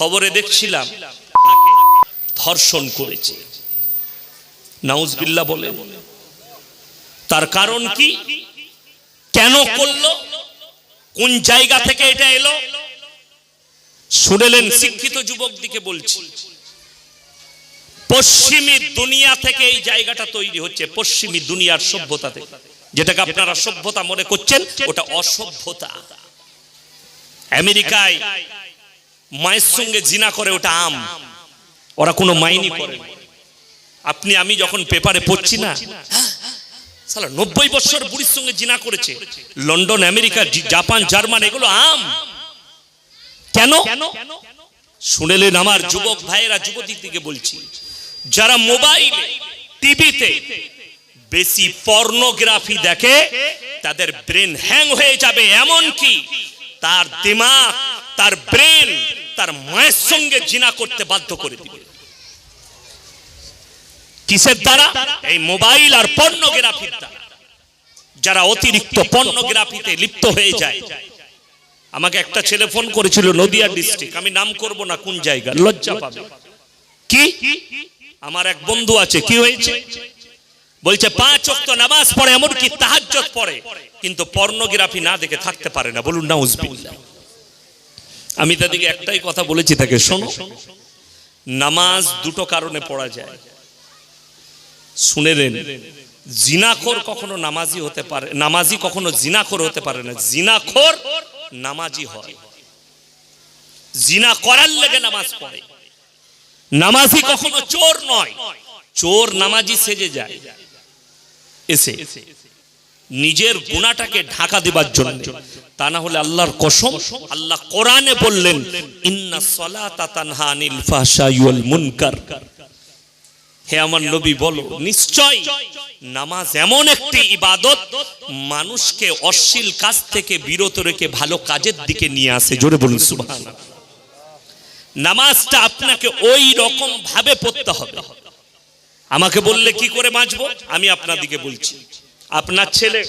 খবরে দেখছিলাম, ধর্ষণ করেছে। নাউজবিল্লা বলে, তার কারণ কি? কেন করল? কোন জায়গা থেকে এটা এলো? শুনেলেন শিক্ষিত যুবক দিকে বলছি, পশ্চিমী দুনিয়া থেকে এই জায়গাটা তৈরি হচ্ছে, পশ্চিমী দুনিয়ার সভ্যতা থেকে যেটাকে আপনারা সভ্যতা মনে করছেন, ওটা অসভ্যতা। আমেরিকায় মায়ের সঙ্গে জিনা করে ওটা আম। ওরা কোনো মাইনি করে আপনি, আমি যখন পেপারে পড়ছি না, সালা নব্বই বছর বুড়ির সঙ্গে জিনা করেছে। লন্ডন, আমেরিকা জাপান, জার্মান, এগুলো আম। কেন? শুনেলেন আমার যুবক ভাইয়েরা, যুবতী থেকে বলছি, যারা মোবাইল, টিভিতে বেশি পর্নোগ্রাফি দেখে, তাদের ব্রেন হ্যাং হয়ে যাবে এমন কি তার দিমাগ, তার ব্রেন তার মায়ের সঙ্গে জিনা করতে বাধ্য করে দিবে। কিসের দ্বারা? এই মোবাইল আর পর্নোগ্রাফির দ্বারা। যারা অতিরিক্ত পর্নোগ্রাফিতে লিপ্ত হয়ে যায়। আমাকে একটা ছেলে ফোন করেছিল নদিয়া ডিস্ট্রিক্ট। আমি নাম করব না কোন জায়গা লজ্জা পাবে। কি? আমার এক বন্ধু আছে। কি হয়েছে? বলছে, পাঁচ অক্ত নামাজ পড়ে, এমনকি তাহাজ্জত পড়ে। কিন্তু পর্নোগ্রাফি না দেখে থাকতে পারে না। বলুন না উজবিল্লাহ আমি তাদেরকে একটাই কথা বলেছি, তাকে শোনো। নামাজ দুটো কারণে পড়া যায়। শুনে শুনেলেন জিনাখোর কখনো নামাজি হতে পারে, নামাজি কখনো জিনাখোর হতে পারে না। জিনাখোর নামাজি হয়। জিনা করার লেগে নামাজ পড়ে। নামাজি কখনো চোর নয়। চোর নামাজি সেজে যায়। এসে। নিজের গুণাটাকে ঢাকা দেবার জন্য। তা না হলে আল্লাহর কসম, আল্লাহ কোরআনে বললেন, ইন্না সলাতা তানহা আনিল ফাহশাই ওয়াল মুনকার। হে আমার নবী বলো, নিশ্চয় নামাজ এমন একটি ইবাদত মানুষকে অশ্লীল কাজ থেকে বিরত রেখে ভালো কাজের দিকে নিয়ে আসে। জোরে বলুন সুবহান নামাজটা আপনাকে ওই রকম ভাবে পড়তে হবে। আমাকে বললে কি করে বাঁচবো? আমি আপনাদিকে বলছি। আপনার ছেলে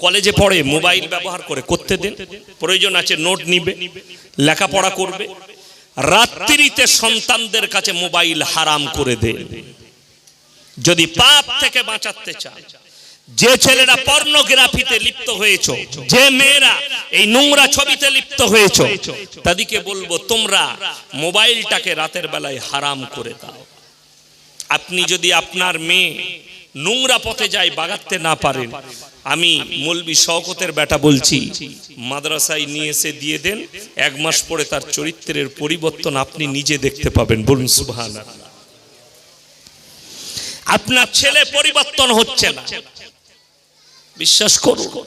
কলেজে পড়ে, মোবাইল ব্যবহার করে করতে দিন প্রয়োজন আছে, নোট নিবে, লেখাপড়া করবে। রাত্রিতে সন্তানদের কাছে মোবাইল হারাম করে দেন যদি পাপ থেকে বাঁচাতে চান, যে ছেলেরা পর্নোগ্রাফিতে লিপ্ত হয়েছো, যে মেয়েরা এই নোংরা ছবিতে লিপ্ত হয়েছো, তাদেরকে বলব, তোমরা মোবাইলটাকে রাতের বেলায় হারাম করে দাও। আপনি যদি আপনার মেয়ে নোংরা পথে যায় বাগাতে না পারেন। আমি মলবি শওকতের বেটা বলছি, মাদ্রাসায় নিয়ে এসে দিয়ে দেন, এক মাস পরে তার চরিত্রের পরিবর্তন আপনি নিজে দেখতে পাবেন। বলুন সুবহান আপনার ছেলে পরিবর্তন হচ্ছে না। বিশ্বাস করুন।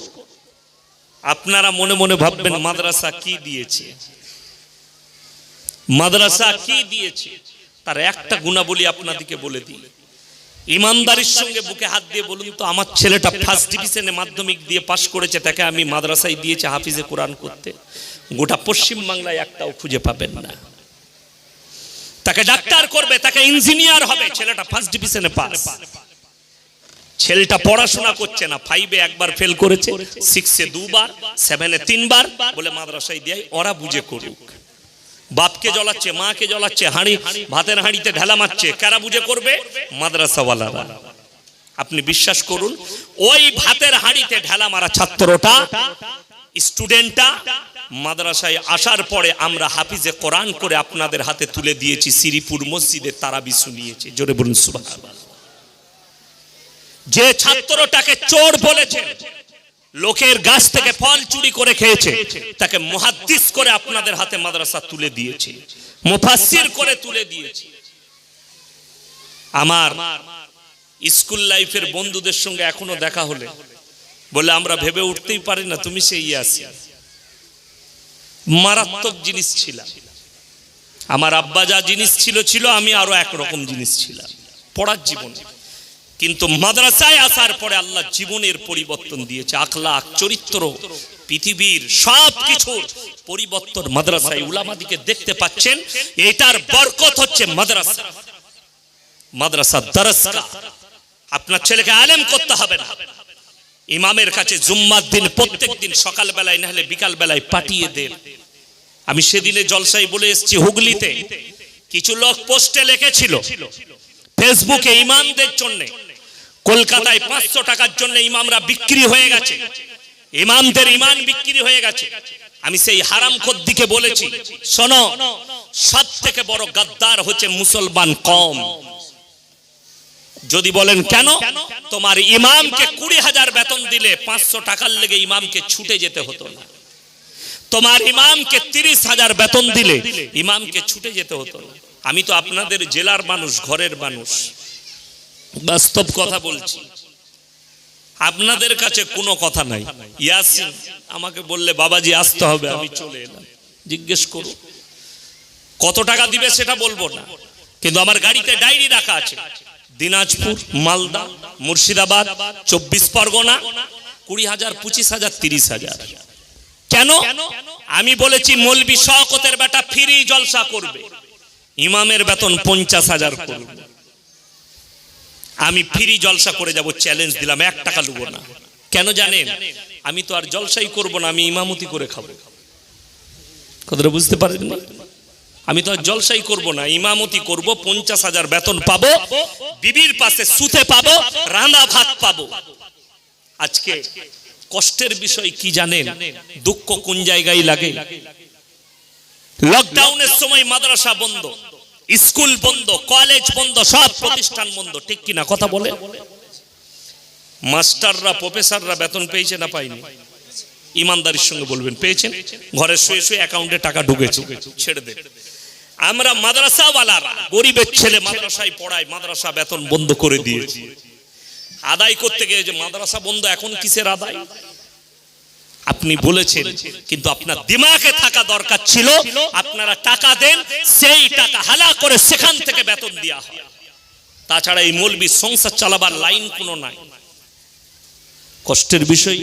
আপনারা মনে মনে ভাববেন, মাদ্রাসা কি দিয়েছে? মাদ্রাসা কি দিয়েছে? তার একটা গুণাবলী আপনাদেরকে বলে দিই। ইমানদারির সঙ্গে বুকে হাত দিয়ে বলুন তো, আমার ছেলেটা ফার্স্ট ডিভিশনে মাধ্যমিক দিয়ে পাশ করেছে, তাকে আমি মাদ্রাসায় দিয়েছি হাফিজে কোরআন করতে। গোটা পশ্চিম বাংলায় একটাও খুঁজে পাবেন না। তাকে ডাক্তার করবে, তাকে ইঞ্জিনিয়ার হবে, ছেলেটা ফার্স্ট ডিভিশনে পাস ছেলেটা পড়াশোনা করছে না ফাইভে একবার ফেল করেছে সিক্সে দুবার সেভেনে তিনবার বলে মাদ্রাসায় দিয়ে, ওরা বুঝে করুক। বাপকে জ্বলাচ্ছে, মাকে জ্বলাচ্ছে, হাঁড়ি, ভাতের হাঁড়িতে ঢেলা মারছে, কারা বুঝে করবে? মাদ্রাসাওয়ালারা। আপনি বিশ্বাস করুন, ওই ভাতের হাঁড়িতে ঢেলা মারা ছাত্রটা, স্টুডেন্টটা, মাদ্রাসায় আসার পরে আমরা হাফিজে কোরআন করে আপনাদের হাতে তুলে দিয়েছি শ্রীপুর মসজিদে তারাবি শুনিয়েছে। জোরে বলুন সুবাহ যে ছাত্রটাকে চোর বলেছে লোকের গাছ থেকে ফল চুরি করে খেয়েছে। তাকে মুহাদ্দিস করে আপনাদের হাতে মাদ্রাসা তুলে দিয়েছে। মুফাসসির করে তুলে দিয়েছে। আমার স্কুল লাইফের বন্ধুদের সঙ্গে এখনও দেখা হলে বলে আমরা ভেবে উঠতেই পারি না তুমি সেই আসি মারাত্মক জিনিস ছিলাম আমার আব্বা যা জিনিস ছিল ছিল আমি আরও একরকম জিনিস ছিলাম। পড়ার জীবন। কিন্তু মাদ্রাসায় আসার পরে আল্লাহ জীবনের পরিবর্তন দিয়েছে, আখলাখ, চরিত্র, পৃথিবীর সব কিছুর পরিবর্তন মাদ্রাসায় উলামাদিকে দেখতে পাচ্ছেন। এটার বরকত হচ্ছে মাদ্রাসা। মাদ্রাসা দরসগা আপনার ছেলেকে আলেম করতে হবে না। ইমামের কাছে জুম্মার দিন প্রত্যেক দিন সকাল বেলায় না হলে বিকাল বেলায় পাঠিয়ে দেন। আমি সেদিনে জলসাই বলে এসেছি, হুগলিতে কিছু লোক পোস্টে লিখেছিল, ফেসবুকে ইমামদের জন্য কলকাতায় পাঁচশো টাকার জন্য ইমামরা বিক্রি হয়ে গেছে। ইমামদের ইমান বিক্রি হয়ে গেছে। আমি সেই হারাম দিকে বলেছি, শোনো, সব থেকে বড় গাদ্দার হচ্ছে মুসলমান কম। যদি বলেন কেন, তোমার ইমামকে কুড়ি হাজার বেতন দিলে পাঁচশো টাকার লেগে ইমামকে ছুটে যেতে হতো না। তোমার ইমামকে তিরিশ হাজার বেতন দিলে ইমামকে ছুটে যেতে হতো না। আমি তো আপনাদের জেলার মানুষ, ঘরের মানুষ। বাস্তব কথা বলছি। আপনাদের কাছে কোনো কথা নাই। ইয়াসিন আমাকে বললে, বাবাজি, আসতে হবে, আমি চলে এলাম। জিজ্ঞেস করো, কত টাকা দিবে সেটা বলব না। কিন্তু আমার গাড়িতে ডায়েরি রাখা আছে। দিনাজপুর, মালদা, মুর্শিদাবাদ, চব্বিশ পরগনা, কুড়ি হাজার, পঁচিশ হাজার, তিরিশ হাজার। কেন? আমি বলেছি, মলবি শওকতের বেটা ফ্রি জলসা করবে। ইমামের বেতন পঞ্চাশ হাজার করবে। আমি ফ্রি জলসা করে যাব চ্যালেঞ্জ দিলাম, এক টাকা লুবো না। কেন জানেন আমি তো আর জলসাই করব না, আমি ইমামতি করে খাব। কথাটা বুঝতে পারেন আমি তো আর জলসাই করব না, ইমামতি করব, পঞ্চাশ হাজার বেতন পাবো, বিবির পাশে সুতে পাবো, রান্না ভাত পাবো। আজকে কষ্টের বিষয় কি জানেন? দুঃখ কোন জায়গায় লাগে? লকডাউনের সময় মাদ্রাসা বন্ধ। স্কুল বন্ধ, কলেজ বন্ধ, সব প্রতিষ্ঠান বন্ধ। ঠিক কিনা কথা বলে? মাস্টাররা, প্রফেসররা বেতন পেয়েছে না পায়নি? ইমানদারির সঙ্গে বলবেন পেয়েছেন ঘরে শুয়ে শুয়ে অ্যাকাউন্টে টাকা ঢুকেছে, ছেড়ে দে। আমরা মাদ্রাসাওয়ালারা, গরিবের ছেলে মাদ্রাসায় পড়ায়, মাদ্রাসা বেতন বন্ধ করে দিয়েছি। আদায় করতে গিয়ে যে মাদ্রাসা বন্ধ এখন কিসের আদায়? আপনি বলেছেন, কিন্তু আপনার দিমাগে থাকা দরকার ছিল, আপনারা টাকা দেন, সেই টাকা হালা করে সেখান থেকে বেতন দেওয়া হয়। তাছাড়া এই মৌলবি সংসার চালাবার লাইন কোনো নাই। কষ্টের বিষয়